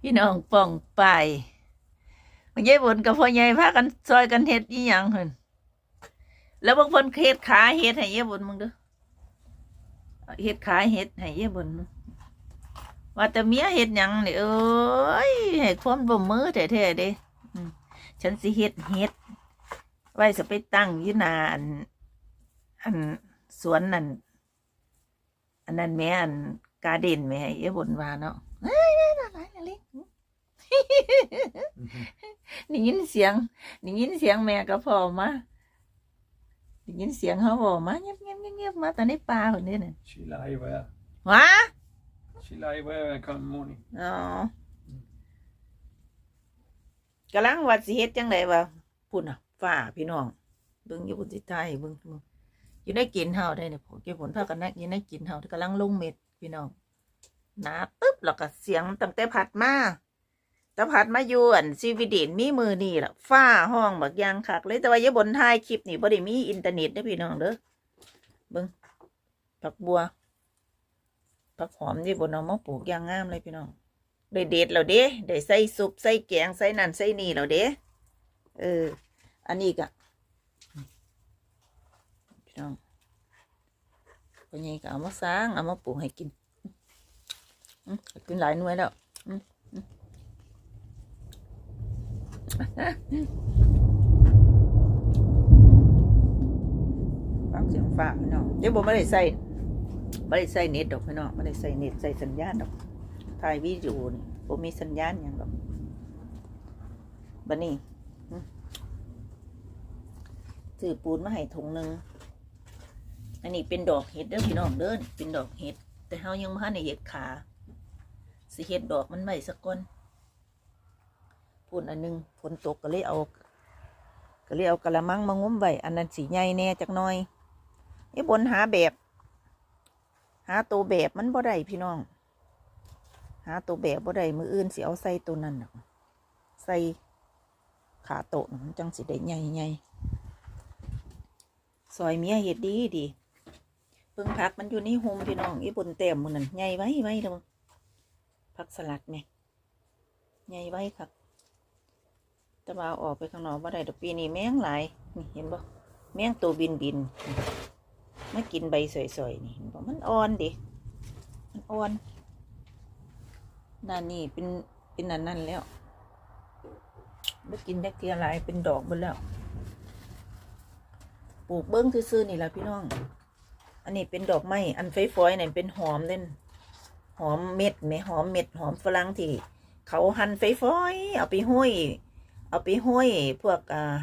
พี่น้องป้องไปมันยายบนกับพ่อใหญ่พากันซอยกันเฮ็ดอีหยังเพิ่นแล้วบางคนเฮ็ดขาเฮ็ดให้ยายบนมึงเด้อเฮ็ดขาเฮ็ดให้ยายบนมึงว่าแต่เมียเฮ็ดหยังเนี่ยเอ้ยให้ความบ่มือแท้ๆเด้ฉันสิเฮ็ดเฮ็ด ไว้จะไปตั้งยู่นาอันอันสวนนั่นอันนั้นแม่อันกาเด่นแม่ยายบนว่าเนาะ น่ารักน่ารักได้ยินเสียงได้ยินเสียงแม่ก็พอมาได้ยินเสียงเขาบอกมาเงียบเงียบเงียบเงียบมาตอนนี้ปลาคนนี้น่ะ She lie where? วะ She lie where I come morning. อ๋อกำลังวัดสิเฮ็ดจังไดวะพุ่นอะฝ่าพี่น้องเบิ่งอยู่บนสิไทยเบิ่งเบิ่งอยู่ได้กินเฮาได้เนี่ยผมเก็บผลพากันนักอยู่ได้กินเฮาที่กำลังลงเม็ดพี่น้อง หนาปึ๊บแล้วก็เสียงตั้งแต่ผัดมาแต่ผัดมาอยู่อันซีวิเดนมีมือนี่ล่ะฟ้าห้องบักยางคักเลยแต่ว่าอย่าบนท้ายคลิปนี่บ่ได้มีอินเทอร์เน็ตเด้อพี่น้องเด้อเบิ่งผักบัวผักหอมที่บนเอามาปลูกยางงามเลยพี่น้องได้เด็ดแล้วเด้ได้ใส่ซุปใส่แกงใส่นั่นใส่นี่แล้วเด้เออ อันนี้ก็พี่น้องปัญญาก็เอามาสร้างเอามาปลูกให้กิน กินหลายหน่วยแล้วฟังเสียงฟ้าพี่น้องเดี๋ยวผมไม่ได้ใส่ไม่ได้ใส่เน็ตดอกพี่น้องไม่ได้ใส่เน็ตใส่สัญญาณดอกถ่ายวิดีโอนี่ผมมีสัญญาณอย่างหรอกบันนี้หึซื้อปูนมาให้ถุงหนึ่งอันนี้เป็นดอกเห็ดเด้อพี่น้องเด้อนี่เป็นดอกเห็ด แต่เฮายังบ่ทันเห็ดขา สิเห็ดดอกมันไม่สักก้อนปูนอันหนึงฝนตกก็เลยเอา ก็เลยเอากระมังมางุ้มไว้อันนั้นสีใหญ่แน่จักหน่อยไอ้บนหาแบบ หาตัวแบบมันบ่ได้พี่น้อง หาตัวแบบบ่ได้มืออื่นสิเอาใส่ตัวนั้นน่ะใส่ขาโตะน่ะมันจังสิได้ใหญ่ใหญ่ซอยเมียเฮ็ดดีดีเพิ่งพักมันอยู่นี่โฮมพี่น้องอีบนแต้มมันนั่นใหญ่ไว้ไว้แล้ว ผักสลัดแม่ใหญ่ไว้ครับต่ว่าออกไปข้างนอกบ่ได้ดอกปีนี้แมงหลายนี่เห็นบ่แมงตัวบินบินมากินใบสวยๆนี่เห็นบ่มันอ่อนดิมันอ่อนด้านนี้เป็นเป็นอันนั่นแล้วม่กินแบคทีอะไรเป็นดอกหมดแล้วปลูกเบิ้งซื่อๆนี่แหละพี่น้อง อันนี้เป็นดอกไม้ อันไฟฟอยเนี่ยเป็นหอมเล่น หอมเม็ดไหมหอมเม็ดหอมฝรั่งที่เขาหั่นไฟฟอยเอาไปห้อยเอาไปห้อยพวกอ่า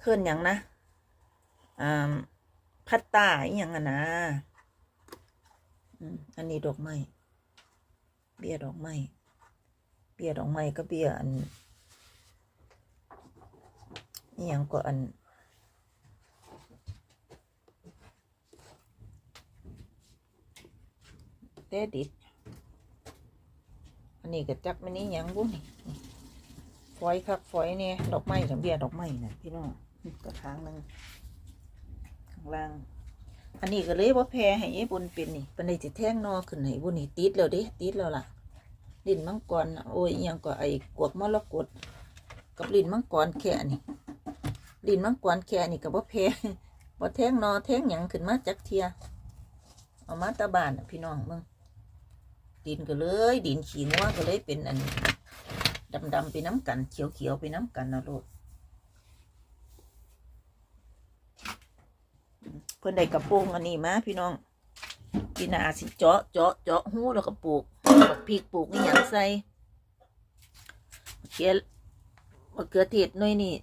เคลื่อนอย่างนะอ่าพัตตาอย่างอะนะอันนี้ดอกไม้เบี้ยดอกไม้เบี้ยดอกไม้ก็เบี้ยอันนี่ยังก็อันเตดิด อันนี้ก็จักมันนี่ยังบุนี่นี่ฝอยคักฝอยเนี่ยดอกไม้กับเบี้ยดอกไม้นะพี่น้องกระถางหนึงข้างล่าง อันนี้ก็เลยว่าแพรให้ไอ้บุญเป็นนี่เป็นในจิแท่งนอขึ้นให้บุญนี่ติดแล้วดิติดแล้วล่ะลินมังกรนะโอ้ยยังก็ไอ้กวกมรกตกับลินมังกรแค่นี่ลินมังกรแค่นี่ก็บ่แพ้บ่แท่งนอแท่งหยังขึ้นมาจักเทีย เอามาตาบานน่ะพี่น้องมึง ดินก็เลย ดินขี้งัวก็เลยเป็นอันดำๆไปน้ำกัน เขียวๆไปน้ำกันนะลูกเพิ่อนได้กระโปรงอันนี้มาพี่น้องพี่นาสิเจาะเจาะเจาะหูแล้วก็ปลูกพริกปลูกนี่ยังใส่เขียมะเขือเทศน่อยนี่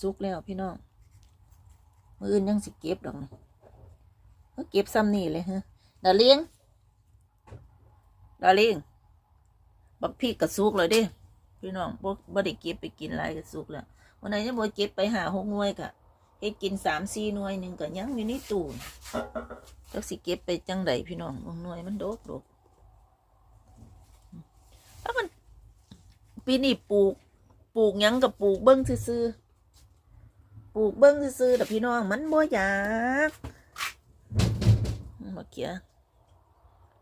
สุกแล้วพี่น้องมืออื่นยังสิเก็บดอกนี่เอ้อเก็บซ้ำนี่เลยฮะดาเลี้ยง ดาลียงบักพริกก็สุกเลยด้พี่น้องบ่บ่ได้เก็บไปกินหลายก็สุกแล้ววันไหนจะบ่เก็บไปหาหกหน่วยกะเฮ็ดกินสามสี่หน่วยหนึ่งก็ยังอยู่ในตู้จักสิเก็บไปจังไดพี่น้องบางหน่วยมันโดกโดกถ้ามันปีนี้ปลูก ปลูกยังกับปลูกเบิ้งซื่อปลูกเบิ้งซื่อแต่พี่น้องมันบ่อยากมาเกีย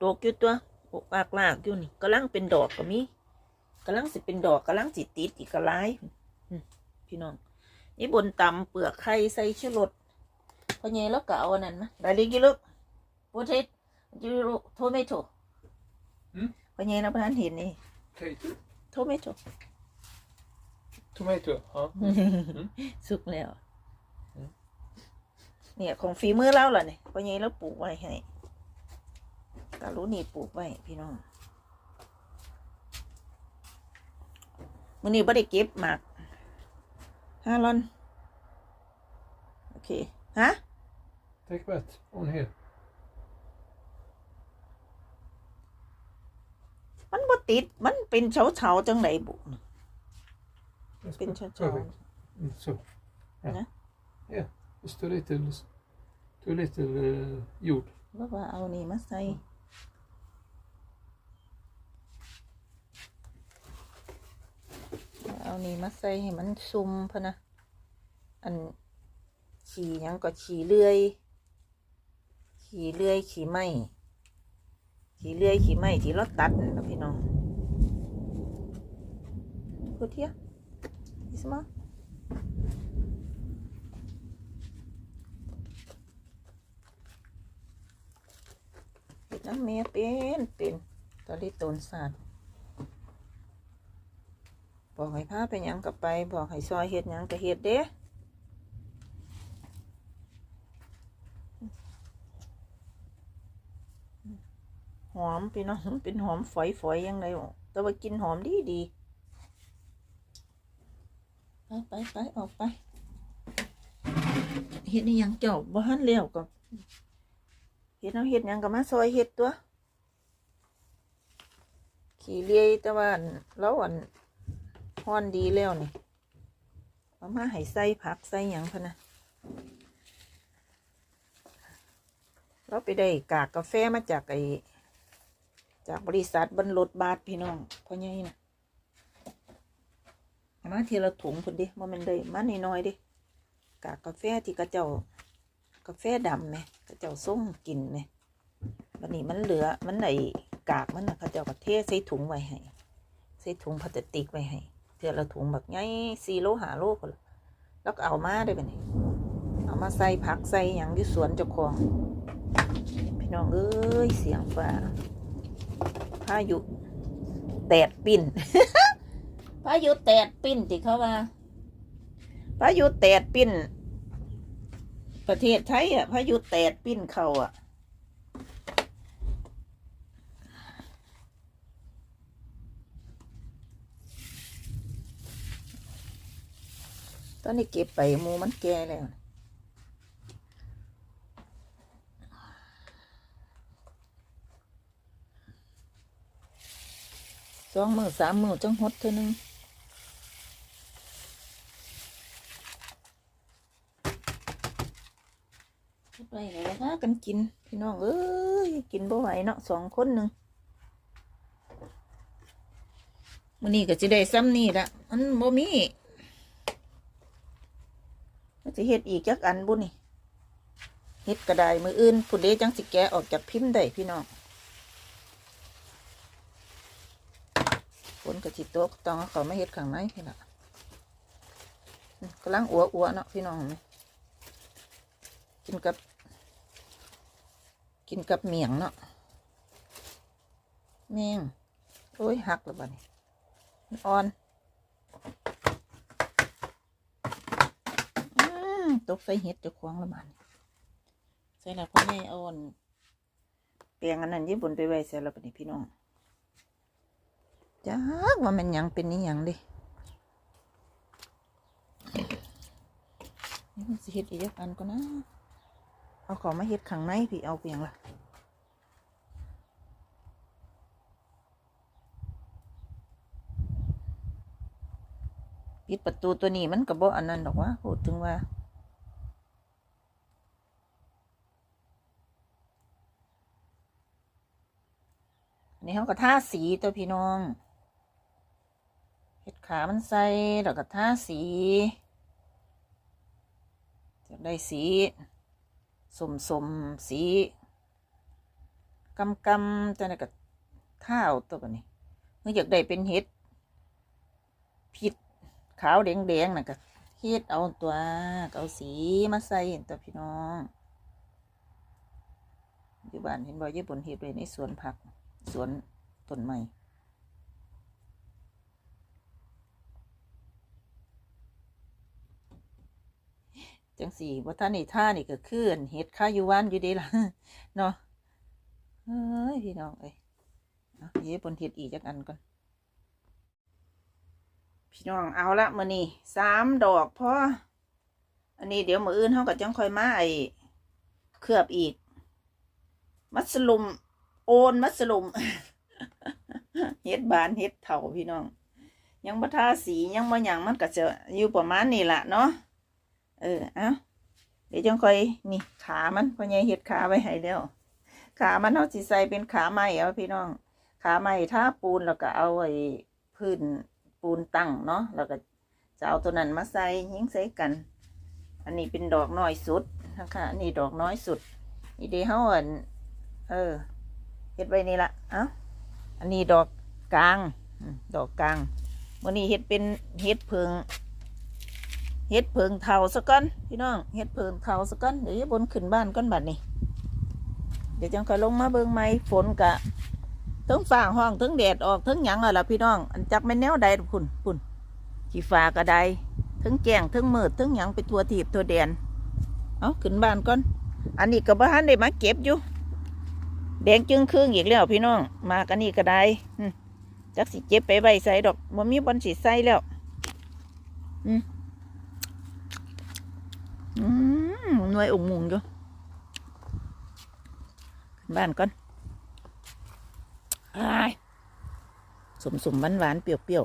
ดกอยู่ตัว ปลูกปากลากอยู่นี่กำลังเป็นดอกก็มีกำลังสิเป็นดอกกำลังสิติดอีกกระไรพี่น้อง นี่บนตำเปลือกไข่ใส่ชูรสพอเย่แล้วก็เอาอันนั้นมาได้เลยกี่ลูกโปเทสยูโรโทเมโตพอเย่นะพนันเห็นนี่ Potato. โทเมโต Tomato. Ja. สุกแล้วเนี่ยของฝีมือเราล่ะเนี่ยพอเยแล้วปลูกไว้ให้ ตารู้นี่ปลูกไว้พี่น้องมื้อนี้บ่ได้เก็บหมากห้าลอน โอเค ฮะ Take that. On here. มันบ่ติด มันเป็นเฉาเฉาๆจังไหนบุน่ะ That's เป็น per- เฉาเฉา perfect. Mm, So. Yeah. Yeah. Yeah. Just too little, too little uh, jord. แล้วว่าเอานี่มาใส่ เอานี่มาใส่ให้มันซุ่มพะนะ อันขี่ยังก็ขี่เลื่อย ขี่เลื่อยขี่ไม้ขี่เลื่อยขี่ไม้ที่ราตัดนะพี่น้องพูเทียอิสมาเฮ็ดน้ำเมียเป็นเป็นตอนนี้ตนสาด บอกให้พาไปยังกับไป บอกให้ซอยเฮ็ดยังก็เฮ็ดเด้หอมพี่น้องเป็นหอมฝอยๆยังไงวะแต่ว่ากินหอมดีดีไปไปไปออกไปเฮ็ดนี่ยังเจ้าบ้านเลี้ยวกับเฮ็ดเอาเฮ็ดยังกับมาซอยเฮ็ดตัว ขี่เลียแต่ว่าอันเราอัน ฮ้อนดีแล้วนี่เอามาให้ใส่ผักใส่หยังพะนะเราไปได้กากกาแฟมาจากไอจากบริษัทบรรลุบาทพี่น้องพ่อใหญ่นะมาทีละถุงพุ่นดิว่ามันได้มาหน่อยๆดิกากกาแฟที่กระเจ้ากาแฟดำไหมกระเจ้าส่งกินไหมวันนี้มันเหลือมันไอกากมันนะกระเจ้าก็เทใส่ถุงไว้ให้ใส่ถุงพลาสติกไว้ให้ เทีละถุงแบบไงสี่โลหาโลคนละแล้วก็เอามาได้ปะนี่เอามาใส่ผักใส่หยังที่สวนเจ้าของพี่น้องเอ้ยเสียงฟ้าพายุแตดปิ่นพายุแตดปิ่นที่เขาว่าพายุแตดปิ่นประเทศไทยอะพายุแตดปิ่นเขาอะ ตอนนี้เก็บไปมูมันแก่แล้วสองมือสามมือจังหดเท่านึงไปเลยนะคะกันกิน พี่น้องเอ้ยกินบ่ไหวเนาะสองคนหนึ่งมื้อนี้ก็สิได้ซ้ำนี่ละมันบ่มี สิเฮ็ดอีกจักอันบุนี่เฮ็ดก็ไดมืออื่นผู้ใดจังสิแกะออกจากพิมพ์ได้พี่น้องฝนกระจิตกต้องเอาเขามาเฮ็ดข้างในพี่ละอืมกำลังอัวอัวเนาะพี่น้องไหมกินกับ กินกับเมียงเนาะแมงโอ้ยหักแล้วบ้านี้อ่อนอืม ตกใส่เห็ดเจะควงละบาดนี้ใส่แล้วพ่อแม่เอาอ่อนเปียงอันนั้นญี่ปุ่นไปไว้ใส่แล้วบัดนี้พี่น้องจักว่ามันยังเป็นนี่ยังเดินี่มันสิเฮ็ดอีกกอันก็นะ เอาของมาเฮ็ดข้างในพี่เอาเพียงละปิดประตูตัวนี้มันก็บ่อันนั้นดอกว่าพูดถึงว่า นี้เขาก็ท่าสีตัวพี่น้องเห็ดขามันใส่แล้วก็ท่าสีจะได้สีสมสมสีกำกำจะได้กับท่าเอาตัวนี้เมื่ออยากได้เป็นเห็ดผิดขาวแดงๆน่ะก็เฮ็ดเอาตัวเอาสีมาใส่ตัวพี่น้องอยู่บ้านเห็นบ่ญี่ปุ่นเฮ็ดไว้ในสวนผัก สวนต้นไม้จังสี่ว่าท่านนี่ท่านี่ก็คือนเฮ็ดข้าอยู่ว่านอยู่เดีล่ะเนาะเฮ้ยพี่น้องเอ้ยเย้บนเฮ็ดอีกจักอันก่อนพี่น้องเอาละมือนี้สามดอกพออันนี้เดี๋ยวมืออื่นเฮาก็จังค่อยมาไอเคลือบอีก มัสลุม นมัสลุมเฮ็ดบานเฮ็ดเถาพี่น้อง ยังบ่ทาสียังบ่หยังมันก็จะอยู่ประมาณนี้ล่ะเนาะเออเอาเดี๋ยวจังค่อยนี่ขามันพ่อใหญ่เฮ็ดขาไว้ให้แล้วขามันเฮาสิใส่เป็นขาไม้เอาพี่น้อง ขาไม้ทาปูนแล้วก็เอาไอ้พื้นปูนตั้งเนาะแล้วก็จะเอาตัวนั้นมาใส่ยิงใส่กัน อันนี้เป็นดอกน้อยสุดนะคะอันนี้ดอกน้อยสุดนี่เดี๋ยวเฮาอันเออ เฮ็ดไว้นี่ละเอ้าอันนี้ดอกกลางดอกกลางมื้อนี้เฮ็ดเป็นเฮ็ดเพิงเฮ็ดเพิงเทาซะก่อนพี่น้องเฮ็ดเพิงเทาซะก่อนเดี๋ยวบนขึ้นบ้านก่อนบัดนี้ เดี๋ยวจังค่อยลงมาเบิ่งใหม่ฝนกะทั้งฟ้าห้องทั้งแดดออกทั้งหยังอะล่ะพี่น้อง อันจักแม่นแนวใดพุ่นพุ่นขี้ฟ้าก็ได้ทั้งแจ้งทั้งมืดทั้งหยังไปทัวทีบทัวแดน เอาขึ้นบ้านก่อน อันนี้ก็บ่ทันได้มาเก็บอยู่ แดงจึงครึ่งอีกแล้วพี่น้อง มากันนี่ก็ได้จักสิเก็บไปไว้ใส่ดอกบ่มีบอนสิใส่แล้ว อืมอืมหน่วยองมุงอยู่ขึ้นบ้านก่อนอ้ายสมสมหวานหวานๆเปรี้ยว